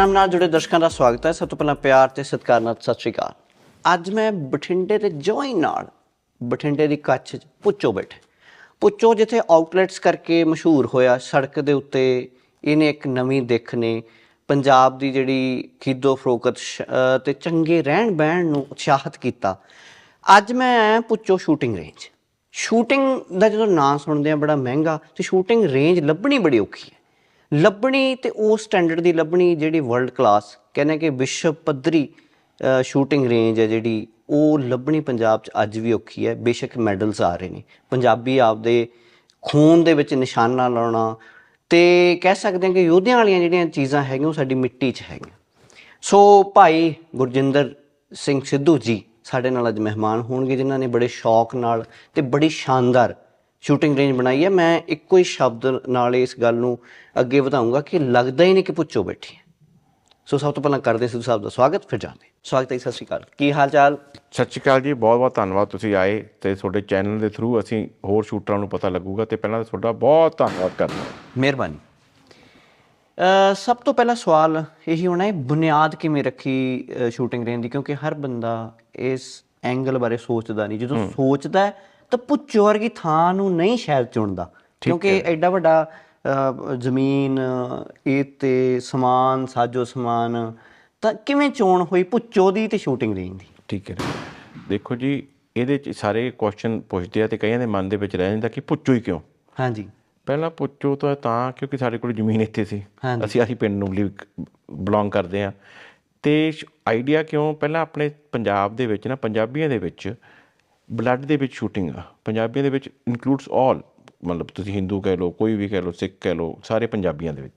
Programme ਨਾਲ ਜੁੜੇ ਦਰਸ਼ਕਾਂ ਦਾ ਸਵਾਗਤ ਹੈ। ਸਭ ਤੋਂ ਪਹਿਲਾਂ ਪਿਆਰ ਤੇ ਸਤਿਕਾਰ ਨਾਲ ਸਤਿ ਸ਼੍ਰੀ ਅਕਾਲ। ਅੱਜ ਮੈਂ ਬਠਿੰਡੇ ਦੇ ਜੋਈ ਨਾਲ ਬਠਿੰਡੇ ਦੀ ਕੱਛ 'ਚ ਪੁੱਚੋ ਬੈਠੇ। ਪੁੱਚੋ ਜਿੱਥੇ ਆਊਟਲੈਟਸ ਕਰਕੇ ਮਸ਼ਹੂਰ ਹੋਇਆ। ਸੜਕ ਦੇ ਉੱਤੇ ਇਹਨੇ ਇੱਕ ਨਵੀਂ ਦਿੱਖ ਨੇ। ਪੰਜਾਬ ਦੀ ਜਿਹੜੀ ਖੀਦੋ ਫਰੋਕਤ ਸ਼- ਤੇ ਚੰਗੇ ਰਹਿਣ ਬਹਿਣ ਨੂੰ ਉਤਸ਼ਾਹਿਤ ਕੀਤਾ। ਅੱਜ ਮੈਂ ਆਇਆ ਪੁੱਚੋ ਸ਼ੂਟਿੰਗ ਰੇਂਜ ਸ਼ੂਟਿੰਗ ਦਾ ਜਦੋਂ ਨਾਂ ਸੁਣਦੇ ਆ ਬੜਾ ਮਹਿੰਗਾ ਤੇ ਸ਼ੂਟਿੰਗ ਰੇਂਜ ਲੱਭਣੀ ਬੜੀ ਔਖੀ ਹੈ। ਲੱਭਣੀ ਤੇ ਉਸ ਸਟੈਂਡਰਡ ਦੀ ਲੱਭਣੀ ਜਿਹੜੀ ਵਰਲਡ ਕਲਾਸ ਕਹਿੰਦੇ ਕਿ ਵਿਸ਼ਵ ਪੱਧਰੀ ਸ਼ੂਟਿੰਗ ਰੇਂਜ ਹੈ ਜਿਹੜੀ, ਉਹ ਲੱਭਣੀ ਪੰਜਾਬ 'ਚ ਅੱਜ ਵੀ ਔਖੀ ਹੈ, ਬੇਸ਼ੱਕ ਮੈਡਲਸ ਆ ਰਹੇ ਨੇ। ਪੰਜਾਬੀ ਆਪਦੇ ਖੂਨ ਦੇ ਵਿੱਚ ਨਿਸ਼ਾਨਾ ਲਾਉਣਾ ਤੇ ਕਹਿ ਸਕਦੇ ਹਾਂ ਕਿ ਯੋਧਿਆਂ ਵਾਲੀਆਂ ਜਿਹੜੀਆਂ ਚੀਜ਼ਾਂ ਹੈਗੀਆਂ, ਉਹ ਸਾਡੀ ਮਿੱਟੀ 'ਚ ਹੈਗੀਆਂ। ਸੋ ਭਾਈ ਗੁਰਜਿੰਦਰ ਸਿੰਘ ਸਿੱਧੂ ਜੀ ਸਾਡੇ ਨਾਲ ਅੱਜ ਮਹਿਮਾਨ ਹੋਣਗੇ, ਜਿਨ੍ਹਾਂ ਨੇ ਬੜੇ ਸ਼ੌਕ ਨਾਲ ਤੇ ਬੜੀ ਸ਼ਾਨਦਾਰ ਸ਼ੂਟਿੰਗ ਰੇਂਜ ਬਣਾਈ ਹੈ ਮੈਂ ਇੱਕੋ ਹੀ ਸ਼ਬਦ ਨਾਲ ਇਸ ਗੱਲ ਨੂੰ ਅੱਗੇ ਵਧਾਉਂਗਾ ਕਿ ਲੱਗਦਾ ਹੀ ਨਹੀਂ ਕਿ ਪੁੱਛੋ ਬੈਠੀ ਹੈ। ਸੋ ਸਭ ਤੋਂ ਪਹਿਲਾਂ ਕਰਦੇ ਸਿੱਧੂ ਸਾਹਿਬ ਦਾ ਸਵਾਗਤ ਫਿਰ ਜਾਂਦੇ ਸਵਾਗਤ ਹੈ ਜੀ, ਸਤਿ ਸ਼੍ਰੀ ਅਕਾਲ। ਕੀ ਹਾਲ ਚਾਲ ਸਤਿ ਸ਼੍ਰੀ ਅਕਾਲ ਜੀ ਬਹੁਤ ਬਹੁਤ ਧੰਨਵਾਦ ਤੁਸੀਂ ਆਏ ਤੇ ਤੁਹਾਡੇ ਚੈਨਲ ਦੇ ਥਰੂ ਅਸੀਂ ਹੋਰ ਸ਼ੂਟਰਾਂ ਨੂੰ ਪਤਾ ਲੱਗੂਗਾ ਤੇ ਪਹਿਲਾਂ ਤਾਂ ਤੁਹਾਡਾ ਬਹੁਤ ਧੰਨਵਾਦ ਕਰਦਾ ਮਿਹਰਬਾਨੀ। ਸਭ ਤੋਂ ਪਹਿਲਾ ਸਵਾਲ ਇਹੀ ਹੋਣਾ ਹੈ ਬੁਨਿਆਦ ਕਿਵੇਂ ਰੱਖੀ ਸ਼ੂਟਿੰਗ ਰੇਂਜ ਦੀ? ਕਿਉਂਕਿ ਹਰ ਬੰਦਾ ਇਸ ਐਂਗਲ ਬਾਰੇ ਸੋਚਦਾ ਨਹੀਂ। ਜਦੋਂ ਸੋਚਦਾ ਹੈ, ਤਾਂ ਪੁੱਛੋ ਵਰਗੀ ਥਾਂ ਨੂੰ ਨਹੀਂ ਸ਼ਾਇਦ ਚੁਣਦਾ। ਕਿਉਂਕਿ ਐਡਾ ਵੱਡਾ ਜ਼ਮੀਨ ਇਹ ਤੇ ਸਮਾਨ ਸਾਜੋ ਸਮਾਨ ਤਾਂ ਕਿਵੇਂ ਚੋਣ ਹੋਈ? ਪੁੱਛੋ ਦੀ ਤੇ ਸ਼ੂਟਿੰਗ ਰੇਂਜ ਦੀ। ਠੀਕ ਹੈ। ਦੇਖੋ ਜੀ ਇਹਦੇ ਚ ਸਾਰੇ ਕੁਐਸਚਨ ਪੁੱਛਦੇ ਆ ਤੇ ਕਈਆਂ ਦੇ ਮਨ ਦੇ ਵਿੱਚ ਰਹਿ ਜਾਂਦਾ ਕਿ ਪੁੱਛੋ ਹੀ ਕਿਉਂ? ਹਾਂਜੀ। ਪਹਿਲਾਂ ਪੁੱਛੋ ਤਾਂ ਤਾਂ ਕਿਉਂਕਿ ਸਾਡੇ ਕੋਲ ਜ਼ਮੀਨ ਇੱਥੇ ਸੀ। ਅਸੀਂ ਅਸੀਂ ਪਿੰਡ ਨੂੰ ਬਿਲੋਂਗ ਕਰਦੇ ਆ। ਤੇ ਆਈਡੀਆ ਕਿਉਂ? ਪਹਿਲਾਂ ਆਪਣੇ ਪੰਜਾਬ ਦੇ ਵਿੱਚ ਨਾ ਪੰਜਾਬੀਆਂ ਦੇ ਵਿੱਚ ਬਲੱਡ ਦੇ ਵਿੱਚ ਸ਼ੂਟਿੰਗ ਆ। ਪੰਜਾਬੀਆਂ ਦੇ ਵਿੱਚ ਇਨਕਲੂਡਸ ਆਲ ਮਤਲਬ ਤੁਸੀਂ ਹਿੰਦੂ ਕਹਿ ਲਓ ਕੋਈ ਵੀ ਕਹਿ ਲਓ ਸਿੱਖ ਕਹਿ ਲਓ ਸਾਰੇ ਪੰਜਾਬੀਆਂ ਦੇ ਵਿੱਚ।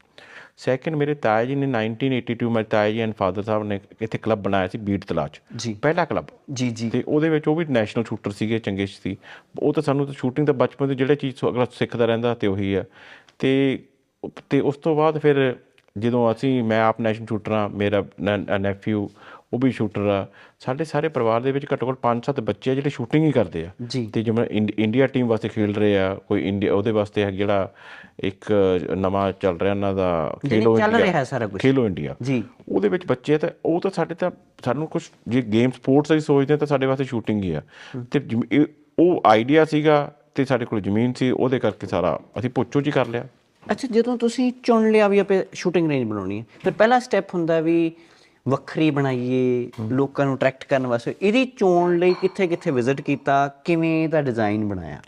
ਸੈਕਿੰਡ ਮੇਰੇ ਤਾਇਆ ਜੀ ਨੇ 1982 ਮੇਰੇ ਤਾਇਆ ਜੀ ਐਂਡ ਫਾਦਰ ਸਾਹਿਬ ਨੇ ਇੱਥੇ ਕਲੱਬ ਬਣਾਇਆ ਸੀ ਬੀਟ ਤਲਾਚ ਜੀ। ਪਹਿਲਾ ਕਲੱਬ ਜੀ ਜੀ। ਤੇ ਉਹਦੇ ਵਿੱਚ ਉਹ ਵੀ ਨੈਸ਼ਨਲ ਸ਼ੂਟਰ ਸੀਗੇ ਚੰਗੇ ਸੀ। ਉਹ ਤਾਂ ਸਾਨੂੰ ਤਾਂ ਸ਼ੂਟਿੰਗ ਤਾਂ ਬਚਪਨ ਤੋਂ ਜਿਹੜੇ ਚੀਜ਼ ਅਗਲਾ ਸਿੱਖਦਾ ਰਹਿੰਦਾ ਤੇ ਉਹੀ ਆ। ਤੇ ਤੇ ਉਸ ਤੋਂ ਬਾਅਦ ਫਿਰ ਜਦੋਂ ਅਸੀਂ ਮੈਂ ਆਪ ਨੈਸ਼ਨਲ ਸ਼ੂਟਰ ਆ ਮੇਰਾ ਨੈਫਿਊ ਉਹ ਵੀ ਸ਼ੂਟਰ ਆ। ਸਾਡੇ ਸਾਰੇ ਪਰਿਵਾਰ ਦੇ ਵਿੱਚ ਘੱਟੋ ਘੱਟ 5-7 ਬੱਚੇ ਆ ਜਿਹੜੇ ਸ਼ੂਟਿੰਗ ਹੀ ਕਰਦੇ ਆ। ਤੇ ਜਿਵੇਂ ਇੰਡ- ਇੰਡੀਆ ਟੀਮ ਵਾਸਤੇ ਖੇਡ ਰਹੇ ਆ ਕੋਈ ਇੰਡੀਆ ਉਹਦੇ ਵਾਸਤੇ ਹੈ ਜਿਹੜਾ ਇੱਕ ਨਵਾਂ ਚੱਲ ਰਿਹਾ ਇਹਨਾਂ ਦਾ ਖੇਲੋ ਚੱਲ ਇੰਡੀਆ ਰਿਹਾ ਹੈ ਸਾਰਾ ਕੁਝ ਖੇਲੋ ਇੰਡੀਆ। ਜੀ। ਉਹਦੇ ਵਿੱਚ ਬੱਚੇ ਤਾਂ ਉਹ ਤਾਂ ਸਾਡੇ ਤਾਂ ਸਾਨੂੰ ਕੁਝ ਜੇ ਗੇਮ ਸਪੋਰਟਸ ਅਸੀਂ ਸੋਚਦੇ ਤਾਂ ਸਾਡੇ ਵਾਸਤੇ ਸ਼ੂਟਿੰਗ ਹੀ ਆ। ਤੇ ਉਹ ਆਈਡੀਆ ਸੀਗਾ ਤੇ ਸਾਡੇ ਕੋਲ ਜ਼ਮੀਨ ਸੀ ਉਹਦੇ ਕਰਕੇ ਸਾਰਾ ਅਸੀਂ ਪੁੱਛੋ ਜੀ ਕਰ ਲਿਆ। ਅੱਛਾ ਜਦੋਂ ਤੁਸੀਂ ਚੁਣ ਲਿਆ ਵੀ ਆਪੇ ਸ਼ੂਟਿੰਗ ਰੇਂਜ ਬਣਾਉਣੀ ਹੈ ਫਿਰ ਪਹਿਲਾ ਸਟੈਪ ਹੁੰਦਾ ਵੀ ਵੱਖਰੀ ਬਣਾਈਏ ਲੋਕਾਂ ਨੂੰ ਅਟਰੈਕਟ ਕਰਨ ਵਾਸਤੇ। ਇਹਦੀ ਚੋਣ ਲਈ ਕਿੱਥੇ-ਕਿੱਥੇ ਵਿਜ਼ਿਟ ਕੀਤਾ ਕਿਵੇਂ ਇਹਦਾ ਡਿਜ਼ਾਈਨ ਬਣਾਇਆ?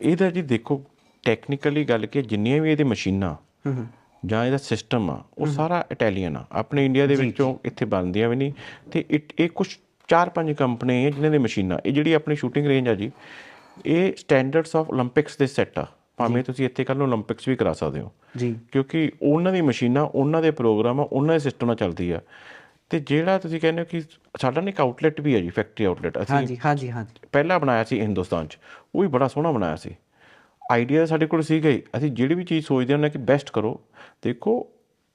ਇਹਦਾ ਜੀ ਦੇਖੋ ਟੈਕਨੀਕਲੀ ਗੱਲ ਕਿ ਜਿੰਨੀਆਂ ਵੀ ਇਹਦੇ ਮਸ਼ੀਨਾਂ ਜਾਂ ਇਹਦਾ ਸਿਸਟਮ ਆ ਉਹ ਸਾਰਾ ਇਟਾਲੀਅਨ ਆ। ਆਪਣੇ ਇੰਡੀਆ ਦੇ ਵਿੱਚੋਂ ਇੱਥੇ ਬਣਦੀਆਂ ਵੀ ਨਹੀਂ। ਤੇ ਇਹ ਕੁਝ ਚਾਰ ਪੰਜ ਕੰਪਨੀਆਂ ਜਿਨ੍ਹਾਂ ਦੇ ਮਸ਼ੀਨਾਂ। ਇਹ ਜਿਹੜੀ ਆਪਣੀ ਸ਼ੂਟਿੰਗ ਰੇਂਜ ਆ ਜੀ ਇਹ ਸਟੈਂਡਰਡਸ ਆਫ 올림픽ਸ ਦੇ ਸੈੱਟ ਆ। ਭਾਵੇਂ ਤੁਸੀਂ ਇੱਥੇ ਕੱਲ 올림픽ਸ ਵੀ ਕਰਾ ਸਕਦੇ ਹੋ। ਜੀ। ਕਿਉਂਕਿ ਉਹਨਾਂ ਦੀ ਮਸ਼ੀਨਾਂ ਉਹਨਾਂ ਦੇ ਪ੍ਰੋਗਰਾਮ ਉਹਨਾਂ ਦੇ ਸਿਸਟਮ ਨਾਲ ਚੱਲਦੀ ਆ। ਤੇ ਜਿਹੜਾ ਤੁਸੀਂ ਕਹਿੰਦੇ ਹੋ ਕਿ ਸਾਡਾ ਨੇ ਇੱਕ ਆਊਟਲੈਟ ਵੀ ਹੈ ਜੀ ਫੈਕਟਰੀ ਆਊਟਲੈਟ ਅਸੀਂ ਹਾਂਜੀ ਹਾਂਜੀ ਹਾਂਜੀ। ਪਹਿਲਾਂ ਬਣਾਇਆ ਸੀ ਹਿੰਦੁਸਤਾਨ 'ਚ। ਉਹ ਵੀ ਬੜਾ ਸੋਹਣਾ ਬਣਾਇਆ ਸੀ। ਆਈਡੀਆ ਸਾਡੇ ਕੋਲ ਸੀ ਗਈ ਅਸੀਂ ਜਿਹੜੀ ਵੀ ਚੀਜ਼ ਸੋਚਦੇ ਹਾਂ ਕਿ ਬੈਸਟ ਕਰੋ। ਦੇਖੋ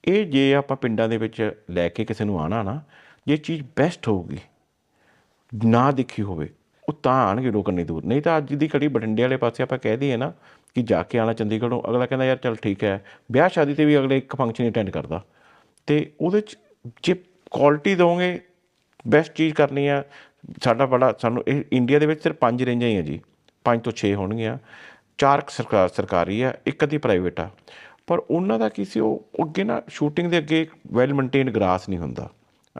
ਇਹ ਜੇ ਆਪਾਂ ਪਿੰਡਾਂ ਦੇ ਵਿੱਚ ਲੈ ਕੇ ਕਿਸੇ ਨੂੰ ਆਣਾ ਨਾ ਜੇ ਚੀਜ਼ ਬੈਸਟ ਹੋਊਗੀ ਨਾ ਦੇਖੀ ਹੋਵੇ ਉਹ ਤਾਂ ਆਣਗੇ ਲੋਕਾਂ ਨੇ ਦੂਰ। ਨਹੀਂ ਤਾਂ ਅੱਜ ਦੀ ਘੜੀ ਬਟੰਡੇ ਵਾਲੇ ਪਾਸੇ ਆਪਾਂ ਕਹਿ ਦਈਏ ਨਾ ਕਿ ਜਾ ਕੇ ਆਣਾ ਚੰਡੀਗੜ੍ਹੋਂ। ਅਗਲਾ ਕਹਿੰਦਾ, ਯਾਰ ਚੱਲ ਠੀਕ ਹੈ, ਵਿਆਹ ਸ਼ਾਦੀ ਤੇ ਵੀ ਅਗਲੇ ਇੱਕ ਫੰਕਸ਼ਨ ਅਟੈਂਡ ਕਰਦਾ। ਤੇ ਉਹਦੇ ਚ ਜੇ ਕੁਆਲਿਟੀ ਦੋਗੇ ਬੈਸਟ ਚੀਜ਼ ਕਰਨੀ ਆ, ਸਾਡਾ ਬੜਾ ਸਾਨੂੰ ਇਹ ਇੰਡੀਆ ਦੇ ਵਿੱਚ ਸਿਰਫ ਪੰਜ ਰੇਂਜਾਂ ਹੀ ਆ ਜੀ। ਪੰਜ ਤੋਂ 6 ਹੋਣਗੀਆਂ। ਚਾਰ ਕੁ ਸਰਕਾਰ ਸਰਕਾਰੀ ਆ, ਇੱਕ ਅੱਧੀ ਪ੍ਰਾਈਵੇਟ ਆ। ਪਰ ਉਹਨਾਂ ਦਾ ਕੀ ਸੀ, ਉਹ ਅੱਗੇ ਨਾ ਸ਼ੂਟਿੰਗ ਦੇ ਅੱਗੇ ਵੈਲ ਮੇਨਟੇਨਡ ਗਰਾਸ ਨਹੀਂ ਹੁੰਦਾ।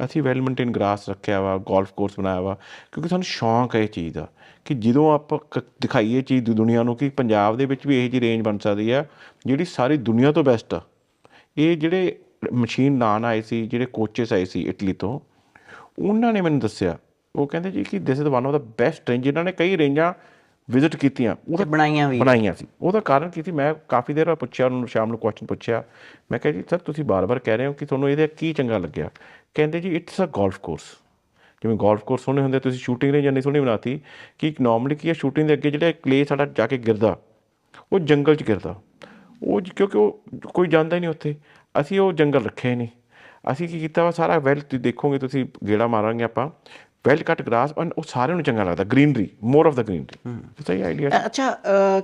ਅਸੀਂ ਵੈਲ ਮੇਨਟੇਨ ਗਰਾਸ ਰੱਖਿਆ ਵਾ ਗੋਲਫ ਕੋਰਸ ਬਣਾਇਆ ਵਾ ਕਿਉਂਕਿ ਸਾਨੂੰ ਸ਼ੌਂਕ ਹੈ ਇਹ ਚੀਜ਼ ਦਾ ਕਿ ਜਦੋਂ ਆਪਾਂ ਦਿਖਾਈਏ ਚੀਜ਼ ਦੂ- ਦੁਨੀਆ ਨੂੰ ਕਿ ਪੰਜਾਬ ਦੇ ਵਿੱਚ ਵੀ ਇਹੋ ਜਿਹੀ ਰੇਂਜ ਬਣ ਸਕਦੀ ਆ ਜਿਹੜੀ ਸਾਰੀ ਦੁਨੀਆ ਤੋਂ ਬੈਸਟ ਆ। ਇਹ ਜਿਹੜੇ ਮਸ਼ੀਨ ਲਾਣ ਆਏ ਸੀ ਜਿਹੜੇ ਕੋਚਸ ਆਏ ਸੀ ਇਟਲੀ ਤੋਂ ਉਹਨਾਂ ਨੇ ਮੈਨੂੰ ਦੱਸਿਆ ਉਹ ਕਹਿੰਦੇ ਜੀ ਕਿ this is one of the best range ਜਿਨ੍ਹਾਂ ਨੇ ਕਈ ਰੇਂਜਾਂ ਵਿਜ਼ਿਟ ਕੀਤੀਆਂ ਤੇ ਉਹਦਾ ਬਣਾਈਆਂ ਵੀ। ਬਣਾਈਆਂ ਸੀ। ਉਹਦਾ ਕਾਰਨ ਕੀ ਸੀ ਮੈਂ ਕਾਫੀ ਦੇਰ ਬਾਅਦ ਪੁੱਛਿਆ ਉਹਨੂੰ ਸ਼ਾਮ ਨੂੰ ਕੁਐਸਚਨ ਪੁੱਛਿਆ ਮੈਂ ਕਿਹਾ ਜੀ ਸਰ ਤੁਸੀਂ ਬਾਰ-ਬਾਰ ਕਹਿ ਰਹੇ ਹੋ ਕਿ ਤੁਹਾਨੂੰ ਇਹਦਾ ਕੀ ਚੰਗਾ ਲੱਗਿਆ? ਕਹਿੰਦੇ ਜੀ ਇਟਸ ਅ ਗੋਲਫ ਕੋਰਸ ਜਿਵੇਂ ਗੋਲਫ ਕੋਰਸ ਸੋਹਣੇ ਹੁੰਦੇ ਤੁਸੀਂ ਸ਼ੂਟਿੰਗ ਰੇਂਜ ਇੰਨੀ ਸੋਹਣੀ ਬਣਾਤੀ ਕਿ ਨਾਰਮਲੀ ਕੀ ਹੈ ਸ਼ੂਟਿੰਗ ਦੇ ਅੱਗੇ ਜਿਹੜਾ ਕਲੇ ਸਾਡਾ ਜਾ ਕੇ ਗਿਰਦਾ ਉਹ ਜੰਗਲ 'ਚ ਗਿਰਦਾ। ਉਹ ਕਿਉਂਕਿ ਉਹ ਕੋਈ ਜਾਂਦਾ ਹੀ ਨਹੀਂ ਉੱਥੇ। ਅਸੀਂ ਉਹ ਜੰਗਲ ਰੱਖੇ ਨਹੀਂ। ਅਸੀਂ ਕੀ ਕੀਤਾ ਵਾ ਸਾਰਾ ਵੈਲ ਤੁਸੀਂ ਦੇਖੋਗੇ ਤੁਸੀਂ ਗੇੜਾ ਮਾਰਾਂਗੇ ਆਪਾਂ। ਵੈਲ ਕੱਟ ਗ੍ਰਾਸ ਔਰ ਉਹ ਸਾਰਿਆਂ ਨੂੰ ਚੰਗਾ ਲੱਗਦਾ greenery more of the greenery ਸਹੀ ਆਈਡੀਆ ਅੱਛਾ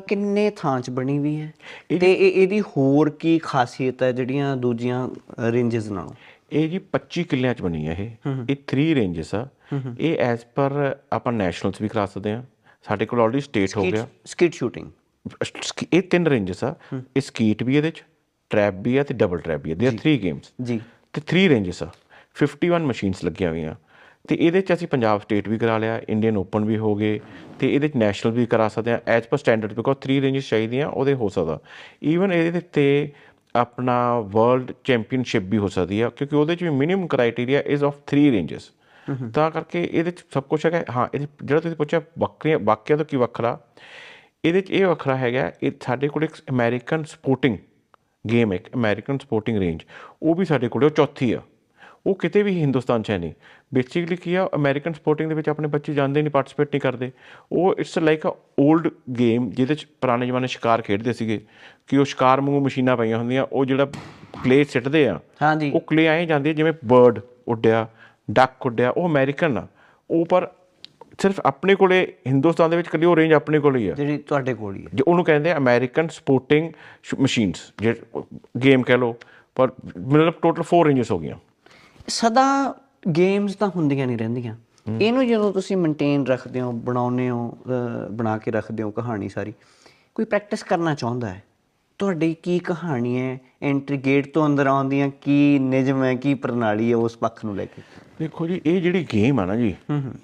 ਕਿੰਨੇ ਥਾਂ 'ਚ ਬਣੀ ਵੀ ਹੈ? ਤੇ ਇਹ ਇਹਦੀ ਹੋਰ ਕੀ ਖਾਸੀਅਤ ਹੈ ਜਿਹੜੀਆਂ ਦੂਜੀਆਂ ਰੇਂਜਸ ਨਾਲੋਂ? ਇਹ ਜੀ 25 ਕਿੱਲਿਆਂ ਚ ਬਣੀ ਹੈ ਇਹ ਇਹ 3 ਰੇਂਜਸ ਆ। ਇਹ ਐਜ਼ ਪਰ ਆਪਾਂ ਨੈਸ਼ਨਲਸ ਵੀ ਕਰਾ ਸਕਦੇ ਆ। ਸਾਡੇ ਕੋਲ ਆਲਰੇਡੀ ਸਟੇਟ ਹੋ ਗਿਆ। ਸਕਿਟ ਸ਼ੂਟਿੰਗ ਇਹ ਤਿੰਨ ਰੇਂਜਸ ਆ। ਇਹ ਸਕੀਟ ਵੀ ਇਹਦੇ ਚ ਟ੍ਰੈਪ ਵੀ ਆ ਤੇ ਡਬਲ ਟ੍ਰੈਪ ਵੀ ਆ। ਦੇ ਆਰ 3 ਗੇਮਸ ਜੀ। ਤੇ 3 ਰੇਂਜਸ ਆ। 51 ਮਸ਼ੀਨਸ ਲੱਗੀਆਂ ਹੋਈਆਂ। ਤੇ ਇਹਦੇ ਚ ਅਸੀਂ ਪੰਜਾਬ ਸਟੇਟ ਵੀ ਕਰਾ ਲਿਆ। ਇੰਡੀਅਨ ਓਪਨ ਵੀ ਹੋ ਗਏ। ਤੇ ਇਹਦੇ ਚ ਨੈਸ਼ਨਲ ਵੀ ਕਰਾ ਸਕਦੇ ਆ। As per standard because 3 ranges ਚਾਹੀਦੀਆਂ ਉਹਦੇ ਹੋ ਸਕਦਾ। ਈਵਨ ਇਹਦੇ ਤੇ ਆਪਣਾ ਵਰਲਡ ਚੈਂਪੀਅਨਸ਼ਿਪ ਵੀ ਹੋ ਸਕਦੀ ਆ ਕਿਉਂਕਿ ਉਹਦੇ ਚ ਵੀ minimum criteria is of 3 ranges ਤਾਂ ਕਰਕੇ ਇਹਦੇ ਚ ਸਭ ਕੁਝ ਹੈਗਾ ਹਾਂ ਇਹਦੇ ਜਿਹੜਾ ਤੁਸੀਂ ਪੁੱਛਿਆ ਵੱਖਰੀਆਂ ਬਾਕੀਆਂ ਤੋਂ ਕੀ ਵੱਖਰਾ ਇਹਦੇ ਚ ਇਹ ਵੱਖਰਾ ਹੈਗਾ ਇਹ ਸਾਡੇ ਕੋਲ ਇੱਕ ਅਮਰੀਕਨ ਸਪੋਰਟਿੰਗ ਗੇਮ ਹੈ ਅਮਰੀਕਨ ਸਪੋਰਟਿੰਗ ਰੇਂਜ ਉਹ ਵੀ ਸਾਡੇ ਕੋਲ ਉਹ ਚੌਥੀ ਆ। ਉਹ ਕਿਤੇ ਵੀ ਹਿੰਦੁਸਤਾਨ 'ਚ ਹੈ ਨਹੀਂ। ਬੇਸਿਕਲੀ ਕੀ ਆ ਅਮਰੀਕਨ ਸਪੋਰਟਿੰਗ ਦੇ ਵਿੱਚ ਆਪਣੇ ਬੱਚੇ ਜਾਂਦੇ ਨਹੀਂ ਪਾਰਟਿਸਿਪੇਟ ਨਹੀਂ ਕਰਦੇ। ਉਹ it's like a old game ਜਿਹਦੇ 'ਚ ਪੁਰਾਣੇ ਜ਼ਮਾਨੇ ਸ਼ਿਕਾਰ ਖੇਡਦੇ ਸੀਗੇ ਕਿ ਉਹ ਸ਼ਿਕਾਰ ਵਾਂਗੂ ਮਸ਼ੀਨਾਂ ਪਈਆਂ ਹੁੰਦੀਆਂ ਉਹ ਜਿਹੜਾ ਕਲੇ ਸਿੱਟਦੇ ਆ ਹਾਂਜੀ। ਉਹ ਕਲੇ ਐਂ ਜਾਂਦੀ ਹੈ ਜਿਵੇਂ ਬਰਡ ਉੱਡਿਆ ਡੱਕ ਉੱਡਿਆ ਉਹ ਅਮਰੀਕਨ ਆ। ਉਹ ਪਰ ਸਿਰਫ ਆਪਣੇ ਕੋਲੇ ਹਿੰਦੁਸਤਾਨ ਦੇ ਵਿੱਚ ਕੱਲੀ ਉਹ ਰੇਂਜ ਆਪਣੇ ਕੋਲ ਹੀ ਆ। ਜਿਹੜੀ ਤੁਹਾਡੇ ਕੋਲ ਹੀ ਹੈ ਜੇ ਉਹਨੂੰ ਕਹਿੰਦੇ ਆ ਅਮਰੀਕਨ ਸਪੋਰਟਿੰਗ ਮਸ਼ੀਨਸ ਜੇ ਗੇਮ ਕਹਿ ਲਓ ਪਰ ਮਤਲਬ ਟੋਟਲ 4 ਰੇਂਜਸ ਹੋ ਗਈਆਂ। ਸਦਾ ਗੇਮਸ ਤਾਂ ਹੁੰਦੀਆਂ ਨਹੀਂ ਰਹਿੰਦੀਆਂ। ਇਹਨੂੰ ਜਦੋਂ ਤੁਸੀਂ ਮੇਨਟੇਨ ਰੱਖਦੇ ਹੋ ਬਣਾਉਂਦੇ ਹੋ ਬਣਾ ਕੇ ਰੱਖਦੇ ਹੋ ਕਹਾਣੀ ਸਾਰੀ ਕੋਈ ਪ੍ਰੈਕਟਿਸ ਕਰਨਾ ਚਾਹੁੰਦਾ ਹੈ? ਤੁਹਾਡੀ ਕੀ ਕਹਾਣੀ ਹੈ? ਐਂਟਰੀ ਗੇਟ ਤੋਂ ਅੰਦਰ ਆਉਂਦੀਆਂ ਕੀ ਨਿਯਮ ਹੈ ਕੀ ਪ੍ਰਣਾਲੀ ਹੈ ਉਸ ਪੱਖ ਨੂੰ ਲੈ ਕੇ? ਦੇਖੋ ਜੀ ਇਹ ਜਿਹੜੀ ਗੇਮ ਆ ਨਾ ਜੀ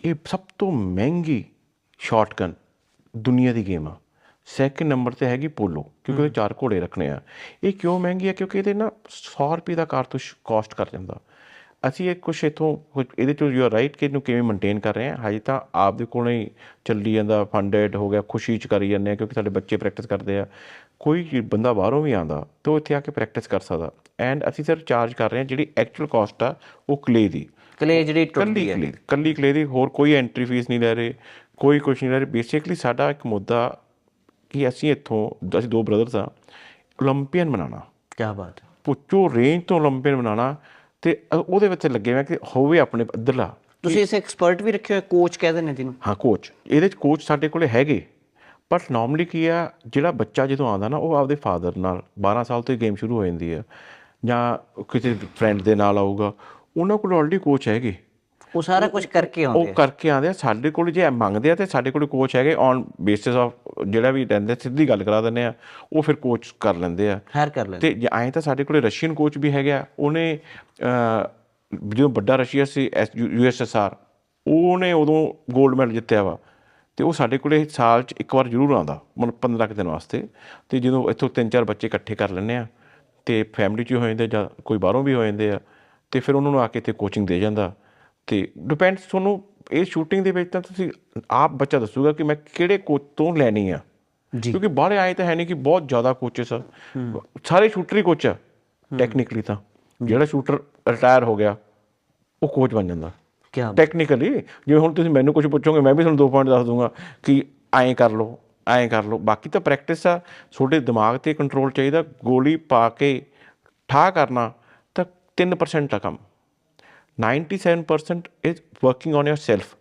ਇਹ ਸਭ ਤੋਂ ਮਹਿੰਗੀ ਸ਼ਾਟਗਨ ਦੁਨੀਆ ਦੀ ਗੇਮ ਆ। ਸੈਕਿੰਡ ਨੰਬਰ ਤੇ ਹੈਗੀ ਪੋਲੋ ਕਿਉਂਕਿ ਉਹਦੇ ਚਾਰ ਘੋੜੇ ਰੱਖਣੇ ਆ। ਇਹ ਕਿਉਂ ਮਹਿੰਗੀ ਆ? ਕਿਉਂਕਿ ਇਹਦੇ ਨਾ 100 ਰੁਪਏ ਦਾ ਕਾਰਤੂਸ ਕਾਸਟ ਕਰ ਜਾਂਦਾ ਅਸੀਂ ਇਹ ਕੁਛ ਇਥੋਂ ਇਹਦੇ ਚੋਂ ਯੂ ਆਰ ਰਾਈਟ ਕਿ ਇਹਨੂੰ ਕਿਵੇਂ ਮੇਨਟੇਨ ਕਰ ਰਹੇ ਹਾਂ। ਹਜੇ ਤਾਂ ਆਪ ਦੇ ਕੋਲੋਂ ਹੀ ਚੱਲੀ ਜਾਂਦਾ ਫੰਡਡ ਹੋ ਗਿਆ ਖੁਸ਼ੀ ਚ ਕਰੀ ਜਾਂਦੇ ਆ ਕਿਉਂਕਿ ਸਾਡੇ ਬੱਚੇ ਪ੍ਰੈਕਟਿਸ ਕਰਦੇ ਆ। ਕੋਈ ਬੰਦਾ ਬਾਹਰੋਂ ਵੀ ਆਂਦਾ ਤਾਂ ਇੱਥੇ ਆ ਕੇ ਪ੍ਰੈਕਟਿਸ ਕਰ ਸਕਦਾ। ਐਂਡ ਅਸੀਂ ਸਿਰਫ ਚਾਰਜ ਕਰ ਰਹੇ ਹਾਂ ਜਿਹੜੀ ਐਕਚੁਅਲ ਕਾਸਟ ਆ ਉਹ ਕਲੇ ਦੀ। ਕਲੇ ਜਿਹੜੀ ਟੁੱਟਦੀ ਹੈ। ਕੱਲੀ ਕਲੇ ਦੀ ਹੋਰ ਕੋਈ ਐਂਟਰੀ ਫੀਸ ਨਹੀਂ ਲੈ ਰਹੇ ਕੋਈ ਕੁਛ ਨਹੀਂ ਲੈ ਰਹੇ। ਬੇਸਿਕਲੀ ਸਾਡਾ ਇੱਕ ਮੁੱਦਾ ਕਿ ਅਸੀਂ ਇੱਥੋਂ ਅਸੀਂ ਦੋ ਬ੍ਰਦਰਸ ਆ 올림픽ਨ ਬਣਾਉਣਾ। ਕੀ ਬਾਤ ਹੈ। ਪੁੱਛੋ ਰੇਂਜ ਤੋਂ 올림픽ਨ ਬਣਾਉਣਾ ਤੇ ਉਹਦੇ ਵਿੱਚ ਲੱਗੇ ਹੋਏ ਆ ਕਿ ਹੋਵੇ ਆਪਣੇ ਇੱਧਰਲਾ। ਤੁਸੀਂ ਇਸ ਐਕਸਪਰਟ ਵੀ ਰੱਖੇ ਹੋਏ ਕੋਚ ਕਹਿੰਦੇ ਨੇ ਜਿਹਨੂੰ? ਹਾਂ ਕੋਚ ਇਹਦੇ ਚ ਕੋਚ ਸਾਡੇ ਕੋਲੇ ਹੈਗੇ। ਪਰ ਨਾਰਮਲੀ ਕੀ ਆ ਜਿਹੜਾ ਬੱਚਾ ਜਦੋਂ ਆਉਂਦਾ ਨਾ ਉਹ ਆਪਦੇ ਫਾਦਰ ਨਾਲ 12 ਸਾਲ ਤੋਂ ਹੀ ਗੇਮ ਸ਼ੁਰੂ ਹੋ ਜਾਂਦੀ ਆ। ਜਾਂ ਕਿਸੇ ਫਰੈਂਡ ਦੇ ਨਾਲ ਆਊਗਾ। ਉਹਨਾਂ ਕੋਲ ਆਲਰੇਡੀ ਕੋਚ ਹੈਗੇ। ਉਹ ਸਾਰਾ ਕੁਝ ਕਰਕੇ ਆਉਂਦੇ ਉਹ ਕਰਕੇ ਆਉਂਦੇ ਆ। ਸਾਡੇ ਕੋਲ ਜੇ ਮੰਗਦੇ ਆ ਤੇ ਸਾਡੇ ਕੋਲ ਕੋਚ ਹੈਗੇ ਔਨ ਬੇਸਿਸ ਆਫ ਜਿਹੜਾ ਵੀ ਰਹਿੰਦੇ ਸਿੱਧੀ ਗੱਲ ਕਰਾ ਦਿੰਦੇ ਆ। ਉਹ ਫਿਰ ਕੋਚ ਕਰ ਲੈਂਦੇ ਆ। ਹਾਇਰ ਕਰ ਲੈਂਦੇ ਤੇ ਜੇ ਐਂ ਤਾਂ ਸਾਡੇ ਕੋਲੇ ਰਸ਼ੀਅਨ ਕੋਚ ਵੀ ਹੈਗਾ ਉਹਨੇ ਜਦੋਂ ਵੱਡਾ ਰਸ਼ੀਆ ਸੀ ਯੂਐਸਐਸਆਰ ਉਹਨੇ ਉਦੋਂ 골ਡ ਮੈਡਲ ਜਿੱਤਿਆ ਵਾ। ਤੇ ਉਹ ਸਾਡੇ ਕੋਲੇ ਸਾਲ 'ਚ ਇੱਕ ਵਾਰ ਜ਼ਰੂਰ ਆਉਂਦਾ ਮਤਲਬ 15 ਕੁ ਦਿਨ ਵਾਸਤੇ। ਤੇ ਜਦੋਂ ਇੱਥੋਂ ਤਿੰਨ ਚਾਰ ਬੱਚੇ ਇਕੱਠੇ ਕਰ ਲੈਂਦੇ ਆ ਤੇ ਫੈਮਿਲੀ 'ਚ ਹੋ ਜਾਂਦੇ ਜਾਂ ਕੋਈ ਬਾਹਰੋਂ ਵੀ ਹੋ ਜਾਂਦੇ ਆ ਤੇ ਫਿਰ ਉਹਨਾਂ ਨੂੰ ਆ ਕੇ ਇੱਥੇ ਕੋਚਿੰਗ ਦੇ ਜਾਂਦਾ। ਤੇ ਡਿਪੈਂਡਸ ਤੁਹਾਨੂੰ ਇਹ ਸ਼ੂਟਿੰਗ ਦੇ ਵਿੱਚ ਤਾਂ ਤੁਸੀਂ ਆਪ ਬੱਚਾ ਦੱਸੂਗਾ ਕਿ ਮੈਂ ਕਿਹੜੇ ਕੋਚ ਤੋਂ ਲੈਣੀ ਆ। ਜੀ। ਕਿਉਂਕਿ ਬਾਹਲੇ ਆਏ ਤਾਂ ਹੈ ਨਹੀਂ ਕਿ ਬਹੁਤ ਜ਼ਿਆਦਾ ਕੋਚਸ ਆ। ਸਾਰੇ ਸ਼ੂਟਰ ਹੀ ਕੋਚ ਆ ਟੈਕਨੀਕਲੀ ਤਾਂ। ਜਿਹੜਾ ਸ਼ੂਟਰ ਰਿਟਾਇਰ ਹੋ ਗਿਆ ਉਹ ਕੋਚ ਬਣ ਜਾਂਦਾ। ਕੀ ਟੈਕਨੀਕਲੀ ਜਿਵੇਂ ਹੁਣ ਤੁਸੀਂ ਮੈਨੂੰ ਕੁਝ ਪੁੱਛੋਗੇ ਮੈਂ ਵੀ ਤੁਹਾਨੂੰ ਦੋ ਪੁਆਇੰਟ ਦੱਸ ਦੂੰਗਾ ਕਿ ਐਂ ਕਰ ਲਓ ਐਂ ਕਰ ਲਓ। ਬਾਕੀ ਤਾਂ ਪ੍ਰੈਕਟਿਸ ਆ ਤੁਹਾਡੇ ਦਿਮਾਗ ਤੇ ਕੰਟਰੋਲ ਚਾਹੀਦਾ। ਗੋਲੀ ਪਾ ਕੇ ਠਾ ਕਰਨਾ ਤਾਂ 3% ਆ ਕੰਮ। 97% ਇਜ਼ ਵਰਕਿੰਗ ਔਨ yourself.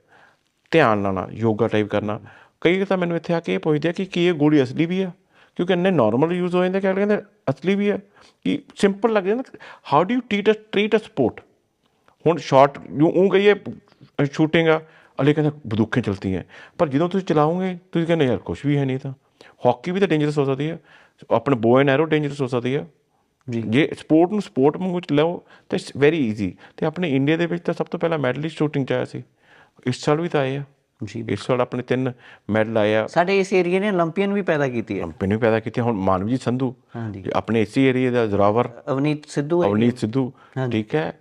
ਧਿਆਨ ਲਾਣਾ ਯੋਗਾ ਟਾਈਪ ਕਰਨਾ। ਕਈ ਤਾਂ ਮੈਨੂੰ ਇੱਥੇ ਆ ਕੇ ਇਹ ਪੁੱਛਦੇ ਆ ਕਿ ਕੀ ਇਹ ਗੋਲੀ ਅਸਲੀ ਵੀ ਆ? ਕਿਉਂਕਿ ਇੰਨੇ ਨਾਰਮਲ ਯੂਜ਼ ਹੋ ਜਾਂਦੇ ਕਿ ਅਗਲੇ ਕਹਿੰਦੇ ਅਸਲੀ ਵੀ ਆ। ਕਿ ਸਿੰਪਲ ਲੱਗ ਜਾਂਦਾ। How do you treat a treat a sport ਹੁਣ ਸ਼ਾਰਟ ਜੋ ਉਹ ਕਹੀਏ ਸ਼ੂਟਿੰਗ ਆ ਅਲੇ ਕਹਿੰਦਾ ਬਦੂਖੇ ਚਲਤੀ ਹੈ। ਪਰ ਜਦੋਂ ਤੁਸੀਂ ਚਲਾਓਗੇ, ਤੁਸੀਂ ਕਹਿੰਦੇ ਯਾਰ ਕੁਝ ਵੀ ਹੈ ਨਹੀਂ ਤਾਂ। ਹਾਕੀ ਵੀ ਤਾਂ ਡੇਂਜਰਸ ਹੋ ਸਕਦੀ ਹੈ। ਆਪਣੇ ਬੋ ਐਂਡ ਐਰੋ ਡੇਂਜਰਸ ਹੋ ਸਕਦੀ ਹੈ। ਜੀ। ਜੇ ਸਪੋਰਟ ਨੂੰ ਸਪੋਰਟ ਵਾਂਗੂ ਲਓ ਤਾਂ ਇਟਸ ਵੈਰੀ ਈਜ਼ੀ ਤੇ ਆਪਣੇ ਇੰਡੀਆ ਦੇ ਵਿੱਚ ਤਾਂ ਸਭ ਤੋਂ ਪਹਿਲਾਂ ਮੈਡਲ ਹੀ ਸ਼ੂਟਿੰਗ ਚ ਆਇਆ ਸੀ। ਇਸ ਸਾਲ ਵੀ ਤਾਂ ਆਇਆ ਜੀ ਇਸ ਸਾਲ ਆਪਣੇ ਤਿੰਨ ਮੈਡਲ ਆਇਆ ਸਾਡੇ ਇਸ ਏਰੀਆ ਨੇ 올림픽ਨ ਵੀ ਪੈਦਾ ਕੀਤੀ ਹੈ। 올림픽ਨ ਵੀ ਪੈਦਾ ਕੀਤੀ ਹੁਣ ਮਾਨਵਜੀਤ ਸੰਧੂ ਆਪਣੇ ਇਸੇ ਏਰੀਆ ਦਾ ਜ਼ਰਾਵਰ। ਅਵਨੀਤ ਸਿੱਧੂ ਹੈ ਅਵਨੀਤ ਸਿੱਧੂ ਠੀਕ ਹੈ।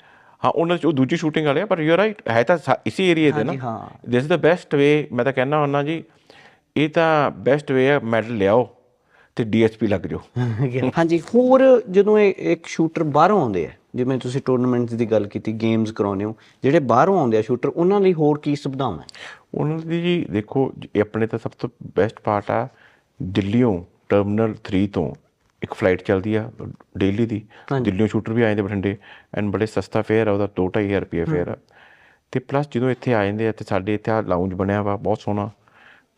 ਹਾਂ ਉਹਨਾਂ ਚ ਉਹ ਦੂਜੀ ਸ਼ੂਟਿੰਗ ਵਾਲੇ ਆ ਪਰ ਯੂ ਰਾਈਟ ਹੈ ਤਾਂ ਇਸੇ ਏਰੀਆ ਦੇ ਨਾ। This is the best way ਮੈਂ ਤਾਂ ਕਹਿਣਾ ਹੁੰਨਾ ਜੀ ਇਹ ਤਾਂ ਬੈਸਟ ਵੇ ਹੈ ਮੈਡਲ ਲਿਆਓ। ਤੇ ਡੀਐਸਪੀ ਲੱਗ ਜਾਓ। ਹਾਂਜੀ ਹੋਰ ਜਦੋਂ ਇਹ ਇੱਕ ਸ਼ੂਟਰ ਬਾਹਰੋਂ ਆਉਂਦੇ ਆ ਜਿਵੇਂ ਤੁਸੀਂ ਟੂਰਨਾਮੈਂਟਸ ਦੀ ਗੱਲ ਕੀਤੀ ਗੇਮਸ ਕਰਾਉਂਦੇ ਹੋ ਜਿਹੜੇ ਬਾਹਰੋਂ ਆਉਂਦੇ ਆ ਸ਼ੂਟਰ ਉਹਨਾਂ ਲਈ ਹੋਰ ਕੀ ਸੁਵਿਧਾਵਾਂ ਉਹਨਾਂ ਦੀ ਜੀ ਦੇਖੋ ਇਹ ਆਪਣੇ ਤਾਂ ਸਭ ਤੋਂ ਬੈਸਟ ਪਾਰਟ ਆ ਦਿੱਲੀੋਂ ਟਰਮੀਨਲ 3 ਤੋਂ ਇੱਕ ਫਲਾਈਟ ਚੱਲਦੀ ਆ ਡੇਲੀ ਦੀ। ਦਿੱਲੀੋਂ ਸ਼ੂਟਰ ਵੀ ਆ ਜਾਂਦੇ ਬਠਿੰਡੇ ਐਂਡ ਬੜੇ ਸਸਤਾ ਫੇਅਰ ਆ ਉਹਦਾ 2-2500 ਰੁਪਏ ਫੇਅਰ ਆ। ਤੇ ਪਲੱਸ ਜਦੋਂ ਇੱਥੇ ਆ ਜਾਂਦੇ ਆ ਤੇ ਸਾਡੇ ਇੱਥੇ ਆ ਲਾਉਂਜ ਬਣਿਆ ਵਾ ਬਹੁਤ ਸੋਹਣਾ।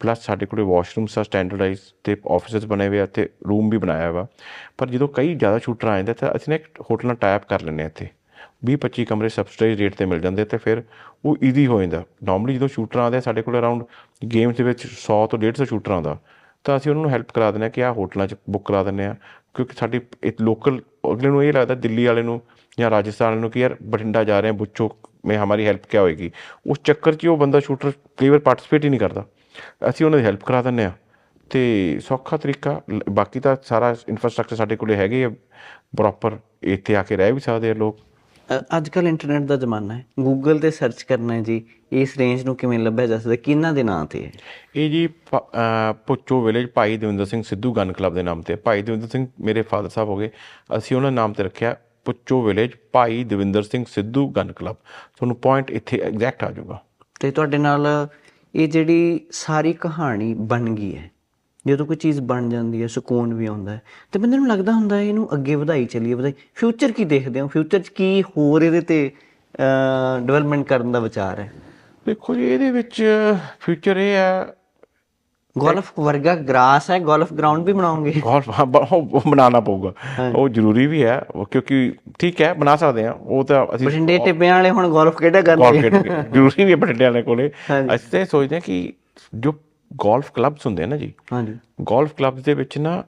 ਪਲੱਸ ਸਾਡੇ ਕੋਲੇ ਵਾਸ਼ਰੂਮਸ ਆ ਸਟੈਂਡਰਡਾਈਜ਼ ਤੇ ਆਫਿਸਸ ਬਣੇ ਹੋਏ ਆ ਤੇ ਰੂਮ ਵੀ ਬਣਾਇਆ ਵਾ। ਪਰ ਜਦੋਂ ਕਈ ਜ਼ਿਆਦਾ ਸ਼ੂਟਰ ਆ ਜਾਂਦੇ ਤਾਂ ਅਸੀਂ ਨਾ ਇੱਕ ਹੋਟਲ ਨਾਲ ਟਾਈਪ ਕਰ ਲੈਂਦੇ ਆ ਇੱਥੇ। 20 25 ਕਮਰੇ ਸਬਸਿਡਾਈਜ਼ ਰੇਟ ਤੇ ਮਿਲ ਜਾਂਦੇ ਤੇ ਫਿਰ ਉਹ ਈਜ਼ੀ ਹੋ ਜਾਂਦਾ। ਨਾਰਮਲੀ ਜਦੋਂ ਸ਼ੂਟਰ ਆਉਂਦੇ ਆ, ਸਾਡੇ ਕੋਲ ਅਰਾਊਂਡ ਗੇਮਸ ਦੇ ਵਿੱਚ 100 ਤੋਂ 150 ਸ਼ੂਟਰ ਆਉਂਦਾ। ਤਾਂ ਅਸੀਂ ਉਹਨਾਂ ਨੂੰ ਹੈਲਪ ਕਰਾ ਦਿੰਦੇ ਆ ਕਿ ਆਹ ਹੋਟਲਾਂ 'ਚ ਬੁੱਕ ਕਰਾ ਦਿੰਦੇ ਆ। ਕਿਉਂਕਿ ਸਾਡੀ ਇੱਕ ਲੋਕਲ ਅਗਲੇ ਨੂੰ ਇਹ ਲੱਗਦਾ ਦਿੱਲੀ ਵਾਲੇ ਨੂੰ ਜਾਂ ਰਾਜਸਥਾਨ ਵਾਲੇ ਨੂੰ ਕਿ ਯਾਰ ਬਠਿੰਡਾ ਜਾ ਰਹੇ ਆ ਬੁੱਚੋ ਮੈਂ ਹਮਾਰੀ ਹੈਲਪ ਕਿਆ ਹੋਏਗੀ। ਉਸ ਚੱਕਰ 'ਚ ਉਹ ਬੰਦਾ ਸ਼ੂਟਰ ਪਲੇਅਰ ਵਾਰ ਪਾਰਟਿਸਿਪੇਟ ਹੀ ਨਹੀਂ ਕਰਦਾ। ਅਸੀਂ ਉਹਨਾਂ ਦੀ ਹੈਲਪ ਕਰਾ ਦਿੰਦੇ ਆ ਤੇ ਸੌਖਾ ਤਰੀਕਾ ਬਾਕੀ ਤਾਂ ਸਾਰਾ ਇਨਫਰਾਸਟ੍ਰਕਚਰ ਸਾਡੇ ਕੋਲੇ ਹੈਗੇ ਆ ਪ੍ਰੋਪਰ ਇੱਥੇ ਆ ਕੇ ਰਹਿ ਵੀ ਸਕਦੇ ਆ ਲੋਕ। ਅੱਜ ਕੱਲ ਇੰਟਰਨੈਟ ਦਾ ਜ਼ਮਾਨਾ ਹੈ। ਗੂਗਲ ਤੇ ਸਰਚ ਕਰਨਾ ਹੈ ਜੀ ਇਸ ਰੇਂਜ ਨੂੰ ਕਿਵੇਂ ਲੱਭਿਆ ਜਾ ਸਕਦਾ ਕਿਹਨਾਂ ਦੇ ਨਾਂ ਤੇ ਹੈ? ਇਹ ਜੀ Pucho village Bhai Davinder Singh Sidhu gun club ਦੇ ਨਾਮ ਤੇ। ਭਾਈ ਦਵਿੰਦਰ ਸਿੰਘ ਮੇਰੇ ਫਾਦਰ ਸਾਹਿਬ ਹੋ ਗਏ। ਅਸੀਂ ਉਹਨਾਂ ਨਾਮ ਤੇ ਰੱਖਿਆ Pucho village Bhai Davinder Singh Sidhu gun club ਤੁਹਾਨੂੰ ਪੁਆਇੰਟ ਇੱਥੇ ਐਗਜ਼ੈਕਟ ਆ ਜਾਊਗਾ। ਤੇ ਤੁਹਾਡੇ ਨਾਲ ਇਹ ਜਿਹੜੀ ਸਾਰੀ ਕਹਾਣੀ ਬਣ ਗਈ ਹੈ। ਜਦੋਂ ਕੋਈ ਚੀਜ਼ ਬਣ ਜਾਂਦੀ ਹੈ, ਸਕੂਨ ਵੀ ਆਉਂਦਾ ਹੈ, ਤੇ ਬੰਦੇ ਨੂੰ ਲੱਗਦਾ ਹੁੰਦਾ ਹੈ ਇਹਨੂੰ ਅੱਗੇ ਵਧਾਈ ਚੱਲੀਏ, ਵਧਾਈ। ਫਿਊਚਰ ਕੀ ਦੇਖਦੇ ਹੋ? ਫਿਊਚਰ 'ਚ ਕੀ ਹੋਰ ਇਹਦੇ ਤੇ ਡਿਵੈਲਪਮੈਂਟ ਕਰਨ ਦਾ ਵਿਚਾਰ ਹੈ? ਦੇਖੋ ਜੀ, ਇਹਦੇ ਵਿੱਚ ਫਿਊਚਰ ਇਹ ਹੈ ਗੋਲਫ ਵਰਗਾ ਗ੍ਰਾਸ ਹੈ ਗੋਲਫ ਗਰਾਊਂਡ ਵੀ ਬਣਾਉਂਗੇ ਗੋਲਫ ਹਾਂ, ਬ- ਉਹ ਬਣਾਉਣਾ ਪਊਗਾ। ਉਹ ਜ਼ਰੂਰੀ ਵੀ ਹੈ ਉਹ ਕਿਉਂਕਿ ਠੀਕ ਹੈ ਬਣਾ ਸਕਦੇ ਆ ਉਹ ਤਾਂ ਅਸੀਂ ਬਠਿੰਡੇ ਟਿੱਬਿਆਂ ਵਾਲੇ ਹੁਣ ਗੋਲਫ ਕਿਹੜਾ ਗੋਲਫ ਖੇਡ ਜ਼ਰੂਰੀ ਵੀ ਹੈ ਬਠਿੰਡੇ ਵਾਲੇ ਕੋਲੇ। ਹਾਂਜੀ। ਅਸੀਂ ਤਾਂ ਇਹ ਸੋਚਦੇ ਹਾਂ ਕਿ ਜੋ ਗੋਲਫ ਕਲੱਬਸ ਹੁੰਦੇ ਆ ਨਾ ਜੀ ਹਾਂਜੀ। ਗੋਲਫ ਕਲੱਬਸ ਦੇ ਵਿੱਚ ਨਾ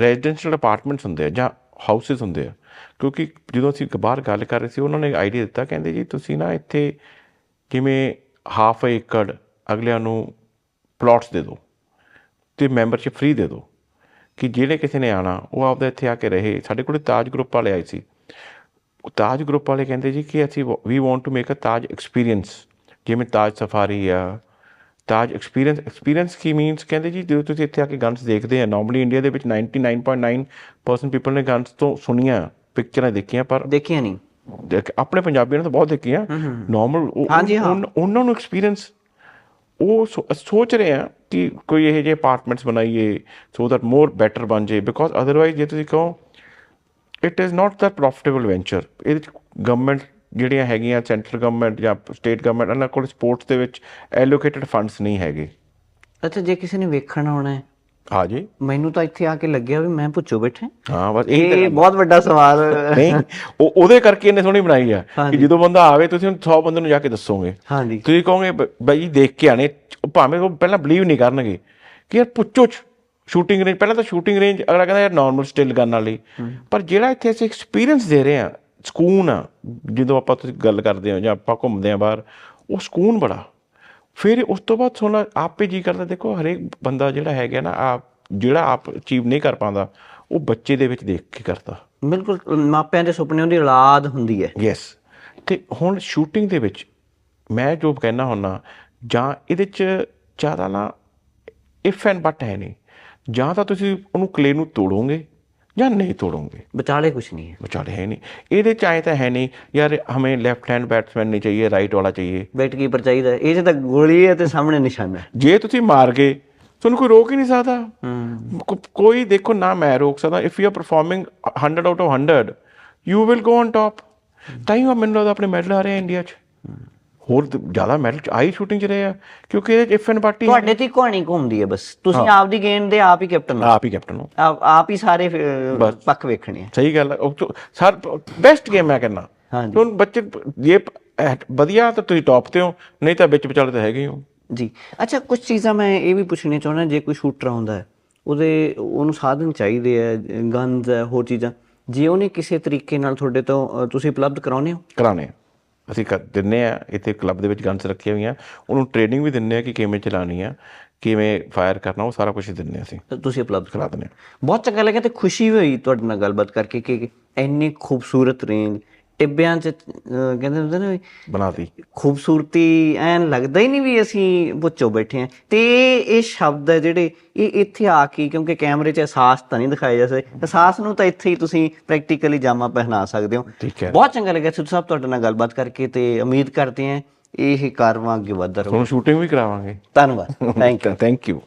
ਰੈਜ਼ੀਡੈਂਸ਼ੀਅਲ ਅਪਾਰਟਮੈਂਟਸ ਹੁੰਦੇ ਆ ਜਾਂ ਹਾਊਸਸ ਹੁੰਦੇ ਆ। ਕਿਉਂਕਿ ਜਦੋਂ ਅਸੀਂ ਬਾਹਰ ਗੱਲ ਕਰ ਰਹੇ ਸੀ ਉਹਨਾਂ ਨੇ ਆਈਡੀਆ ਦਿੱਤਾ ਕਹਿੰਦੇ ਜੀ ਤੁਸੀਂ ਨਾ ਇੱਥੇ ਕਿਵੇਂ ਹਾਫ ਏਕੜ ਅਗਲਿਆਂ ਨੂੰ ਪਲਾਟਸ ਦੇ ਦਿਓ। ਤੇ ਮੈਂਬਰਸ਼ਿਪ ਫ੍ਰੀ ਦੇ ਦਿਓ। ਕਿ ਜਿਹੜੇ ਕਿਸੇ ਨੇ ਆਣਾ ਉਹ ਆਪਦਾ ਇੱਥੇ ਆ ਕੇ ਰਹੇ। ਸਾਡੇ ਕੋਲ ਤਾਜ ਗਰੁੱਪ ਵਾਲੇ ਆਏ ਸੀ। ਤਾਜ ਗਰੁੱਪ ਵਾਲੇ ਕਹਿੰਦੇ ਜੀ ਕਿ ਅਸੀਂ ਵੀ want to make a Taj experience ਜਿਵੇਂ ਤਾਜ ਸਫਾਰੀ ਆ ਤਾਜ ਐਕਸਪੀਰੀਅੰਸ ਐਕਸਪੀਰੀਅੰਸ ਕੀ ਮੀਨਸ ਕਹਿੰਦੇ ਜੀ ਜਦੋਂ ਤੁਸੀਂ ਇੱਥੇ ਆ ਕੇ ਗਨਸ ਦੇਖਦੇ ਆ ਨਾਰਮਲੀ ਇੰਡੀਆ ਦੇ ਵਿੱਚ 99.9% ਪੀਪਲ ਨੇ ਗਨਸ ਤੋਂ ਸੁਣੀਆਂ ਪਿਕਚਰਾਂ ਦੇਖੀਆਂ ਪਰ ਦੇਖਿਆ ਨਹੀਂ। ਦੇਖ- ਆਪਣੇ ਪੰਜਾਬੀਆਂ ਨੇ ਤਾਂ ਬਹੁਤ ਦੇਖੀਆਂ। ਨਾਰਮਲ। ਉਹਨਾਂ ਨੂੰ ਐਕਸਪੀਰੀਅੰਸ ਉਹ ਸੋਚ ਰਹੇ ਆ ਕਿ ਕੋਈ ਇਹ ਜਿਹੇ ਅਪਾਰਟਮੈਂਟਸ ਬਣਾਈਏ ਸੋ ਦੈਟ ਮੋਰ ਬੈਟਰ ਬਣ ਜੇ ਬਿਕੋਜ਼ ਅਦਰਵਾਈਜ਼ ਜੇ ਤੁਸੀਂ ਕਹੋ it is not that profitable venture ਇਹਦੇ ਚ ਗਵਰਨਮੈਂਟ ਜਿਹੜੀਆਂ ਹੈਗੀਆਂ ਸੈਂਟਰਲ ਗਵਰਨਮੈਂਟ ਜਾਂ ਸਟੇਟ ਗਵਰਨਮੈਂਟ ਉਹਨਾਂ ਕੋਲ ਸਪੋਰਟਸ ਦੇ ਵਿੱਚ ਐਲੋਕੇਟਡ ਫੰਡਸ ਨਹੀਂ ਹੈਗੇ। ਅੱਛਾ, ਜੇ ਕਿਸੇ ਨੇ ਵੇਖਣ ਆਉਣਾ ਹੈ ਹਾਂ ਜੀ ਮੈਨੂੰ ਤਾਂ ਇੱਥੇ ਆ ਕੇ ਲੱਗਿਆ ਵੀ ਮੈਂ ਪੁੱਛੋ ਬੈਠੇ। ਹਾਂ ਬਸ ਇਹ ਬਹੁਤ ਵੱਡਾ ਸਵਾਲ। ਨਹੀਂ ਉਹ ਉਹਦੇ ਕਰਕੇ ਇਹਨੇ ਸੋਹਣੀ ਬਣਾਈ ਆ ਕਿ। ਜਦੋਂ ਬੰਦਾ ਆਵੇ ਤੁਸੀਂ 100 ਬੰਦੇ ਨੂੰ ਜਾ ਕੇ ਦੱਸੋਗੇ। ਹਾਂਜੀ। ਤੁਸੀਂ ਕਹੋਗੇ ਬਾਈ ਜੀ ਦੇਖ ਕੇ ਆਣੇ ਭਾਵੇਂ ਉਹ ਪਹਿਲਾਂ ਬਲੀਵ ਨਹੀਂ ਕਰਨਗੇ ਕਿ ਯਾਰ ਪੁੱਛੋ ਸ਼ੂਟਿੰਗ ਰੇਂਜ ਪਹਿਲਾਂ ਤਾਂ ਸ਼ੂਟਿੰਗ ਰੇਂਜ ਅਗਲਾ ਕਹਿੰਦਾ ਯਾਰ ਨਾਰਮਲ ਸਟਿਲ ਗਨ ਵਾਲੀ। ਪਰ ਜਿਹੜਾ ਇੱਥੇ ਅਸੀਂ ਐਕਸਪੀਰੀਅੰਸ ਦੇ ਰਹੇ ਆ ਸਕੂਨ ਆ ਜਦੋਂ ਆਪਾਂ ਤੁਸੀਂ ਗੱਲ ਕਰਦੇ ਹੋ ਜਾਂ ਆਪਾਂ ਘੁੰਮਦੇ ਆ ਬਾਹਰ ਉਹ ਸਕੂਨ ਬੜਾ। ਫਿਰ ਉਸ ਤੋਂ ਬਾਅਦ ਸੋਨਾ ਆਪੇ ਜੀ ਕਰਦਾ ਦੇਖੋ ਹਰੇਕ ਬੰਦਾ ਜਿਹੜਾ ਹੈਗਾ ਨਾ ਆਪ ਜਿਹੜਾ ਆਪ ਅਚੀਵ ਨਹੀਂ ਕਰ ਪਾਉਂਦਾ ਉਹ ਬੱਚੇ ਦੇ ਵਿੱਚ ਦੇਖ ਕੇ ਕਰਦਾ। ਬਿਲਕੁਲ ਮਾਪਿਆਂ ਦੇ ਸੁਪਨਿਆਂ ਦੀ ਔਲਾਦ ਹੁੰਦੀ ਹੈ। ਯੈਸ ਤੇ ਹੁਣ ਸ਼ੂਟਿੰਗ ਦੇ ਵਿੱਚ ਮੈਂ ਜੋ ਕਹਿਣਾ ਹੁੰਨਾ ਜਾਂ ਇਹਦੇ ਚ ਜ਼ਿਆਦਾ ਨਾ ਇਫ ਐਂਡ ਬਟ ਹੈ ਨਹੀਂ। ਜਾਂ ਤਾਂ ਤੁਸੀਂ ਉਹਨੂੰ ਕਲੇ ਨੂੰ ਤੋੜੋਗੇ ਜਾਂ ਨਹੀਂ ਤੋੜੋਗੇ? ਵਿਚਾਲੇ ਕੁਛ ਨਹੀਂ है बचाले है नहीं ਇਹਦੇ ਚਾਹੇ ਤਾਂ ਹੈ ਨਹੀਂ ਯਾਰ ਹਮੇ ਲੈਫਟ ਹੈਂਡ ਬੈਟਸਮੈਨ ਨਹੀਂ ਚਾਹੀਏ ਰਾਈਟ ਵਾਲਾ ਚਾਹੀਏ। ਬੈਟ ਕੀਪਰ ਚਾਹੀਦਾ ਇਹ ਤਾਂ ਗੋਲੀ ਹੈ ਤੇ ਸਾਹਮਣੇ ਨਿਸ਼ਾਨਾ ਹੈ। ਜੇ ਤੁਸੀਂ ਮਾਰ ਗਏ ਤੁਹਾਨੂੰ ਕੋਈ ਰੋਕ ਹੀ ਨਹੀਂ ਸਕਦਾ। ਕੋਈ ਦੇਖੋ ਨਾ ਮੈਂ ਰੋਕ ਸਕਦਾ। If you are performing 100 out of 100 you will go on top ਤਾਂ ਹੀ ਮੈਨੂੰ ਲੱਗਦਾ ਆਪਣੇ ਮੈਡਲ ਆ ਰਹੇ ਇੰਡੀਆ 'ਚ। ਹੋਰ ਜ਼ਿਆਦਾ ਮੈਡਲ ਆਈ ਸ਼ੂਟਿੰਗ 'ਚ ਰਹੇ ਆ। ਕਿਉਂਕਿ ਇਹਦੇ 'ਚ ਇਫ ਐਂਡ ਪਾਰਟੀ ਤੁਹਾਡੇ ਤੇ ਕਹਾਣੀ ਘੁੰਮਦੀ ਹੈ ਬਸ। ਤੁਸੀਂ ਆਪ ਦੀ ਗੇਮ ਦੇ ਆਪ ਹੀ ਕੈਪਟਨ ਹੋ। ਆਪ ਹੀ ਕੈਪਟਨ ਹੋ। ਆਪ ਹੀ ਸਾਰੇ ਪੱਖ ਵੇਖਣੇ ਆ। ਸਹੀ ਗੱਲ ਹੈ ਸਰ ਬੈਸਟ ਗੇਮ ਮੈਂ ਕਹਿੰਦਾ। ਹਾਂਜੀ। ਹੁਣ ਬੱਚੇ ਜੇ ਵਧੀਆ ਤਾਂ ਤੁਸੀਂ ਟੌਪ ਤੇ ਹੋ ਨਹੀਂ ਤਾਂ ਵਿੱਚ ਵਿਚਾਲੇ ਤਾਂ ਹੈਗੇ ਹੀ ਜੀ। ਅੱਛਾ ਕੁਝ ਚੀਜ਼ਾਂ ਮੈਂ ਇਹ ਵੀ ਪੁੱਛਣੀ ਚਾਹੁੰਦਾ ਜੇ ਕੋਈ ਸ਼ੂਟਰ ਆਉਂਦਾ ਹੈ ਉਹਦੇ ਉਹਨੂੰ ਸਾਧਨ ਚਾਹੀਦੇ ਆ ਹੈ ਹੋਰ ਚੀਜ਼ਾਂ ਜੇ ਉਹਨੇ ਕਿਸੇ ਤਰੀਕੇ ਨਾਲ ਤੁਹਾਡੇ ਤੋਂ ਤੁਸੀਂ ਉਪਲਬਧ ਕਰਾਉਨੇ ਹੋ? ਕਰਾਣੇ ਆ। ਅਸੀਂ ਕਰ ਦਿੰਨੇ ਆ ਇੱਥੇ ਕਲੱਬ ਦੇ ਵਿੱਚ ਗਨਸ ਰੱਖੀਆਂ ਹੋਈਆਂ। ਉਹਨੂੰ ਟ੍ਰੇਨਿੰਗ ਵੀ ਦਿੰਨੇ ਆ ਕਿ ਕਿਵੇਂ ਚਲਾਣੀ ਆ ਕਿਵੇਂ ਫਾਇਰ ਕਰਨਾ ਉਹ ਸਾਰਾ ਕੁਝ ਦਿੰਨੇ ਆ ਅਸੀਂ। ਤਾਂ ਤੁਸੀਂ ਉਪਲਬਧ ਕਰਾ ਦਿੰਨੇ ਬਹੁਤ ਚੰਗਾ ਲੱਗਿਆ ਤੇ ਖੁਸ਼ੀ ਹੋਈ ਤੁਹਾਡੇ ਨਾਲ ਗੱਲਬਾਤ ਕਰਕੇ ਕਿ ਇੰਨੀ ਖੂਬਸੂਰਤ ਰੇਂਜ ਟਿੱਬਿਆਂ ਚ ਕਹਿੰਦੇ ਹੁੰਦੇ ਨੇ ਬਣਾਤੀ। ਖੂਬਸੂਰਤੀ ਐਨ ਲੱਗਦਾ ਹੀ ਨਹੀਂ ਵੀ ਅਸੀਂ ਪੁੱਛੋ ਬੈਠੇ ਆ ਤੇ ਇਹ ਸ਼ਬਦ ਹੈ ਜਿਹੜੇ ਇਹ ਇੱਥੇ ਆ ਕੇ ਕਿਉਂਕਿ ਕੈਮਰੇ 'ਚ ਅਹਿਸਾਸ ਤਾਂ ਨਹੀਂ ਦਿਖਾਏ ਜਾ ਸਕਦੇ। ਅਹਿਸਾਸ ਨੂੰ ਤਾਂ ਇੱਥੇ ਹੀ ਤੁਸੀਂ ਪ੍ਰੈਕਟੀਕਲੀ ਜਾਮਾ ਪਹਿਨਾ ਸਕਦੇ ਹੋ। ਹੈ। ਬਹੁਤ ਚੰਗਾ ਲੱਗਿਆ ਸਿੱਧੂ ਸਾਹਿਬ ਤੁਹਾਡੇ ਨਾਲ ਗੱਲਬਾਤ ਕਰਕੇ ਤੇ ਉਮੀਦ ਕਰਦੇ ਹਾਂ ਇਹ ਕਾਰਵਾਂ ਅੱਗੇ ਵੱਧਦਾ ਰਹੂ ਤੁਹਾਨੂੰ ਸ਼ੂਟਿੰਗ ਵੀ ਕਰਾਵਾਂਗੇ। ਧੰਨਵਾਦ। Thank you thank you